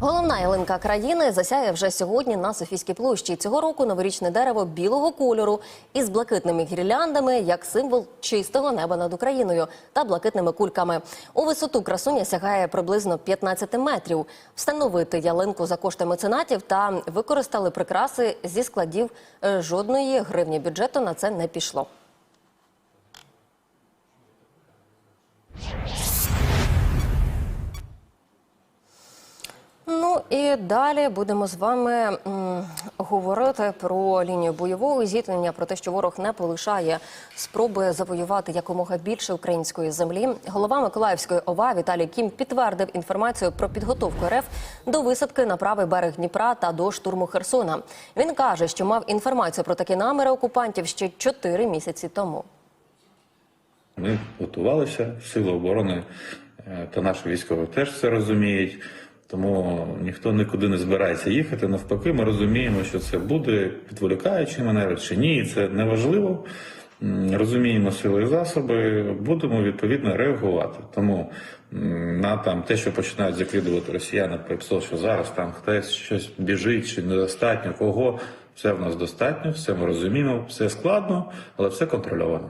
Головна ялинка країни засяє вже сьогодні на Софійській площі. Цього року новорічне дерево білого кольору із блакитними гірляндами як символ чистого неба над Україною та блакитними кульками. У висоту красуня сягає приблизно 15 метрів. Встановити ялинку за кошти меценатів та використали прикраси зі складів Е, жодної гривні бюджету на це не пішло. І далі будемо з вами говорити про лінію бойового зіткнення, про те, що ворог не полишає спроби завоювати якомога більше української землі. Голова Миколаївської ОВА Віталій Кім підтвердив інформацію про підготовку РФ до висадки на правий берег Дніпра та до штурму Херсона. Він каже, що мав інформацію про такі наміри окупантів ще чотири місяці тому. Ми готувалися, сили оборони е, та наші військові теж це розуміють. Тому ніхто нікуди не збирається їхати. Навпаки, ми розуміємо, що це буде підволікаючий маневр чи ні, і це неважливо. Розуміємо сили і засоби, будемо відповідно реагувати. Тому на там те, що починають закидувати росіяни, про що зараз там хтось щось біжить чи недостатньо, кого все в нас достатньо, все ми розуміємо, все складно, але все контрольовано.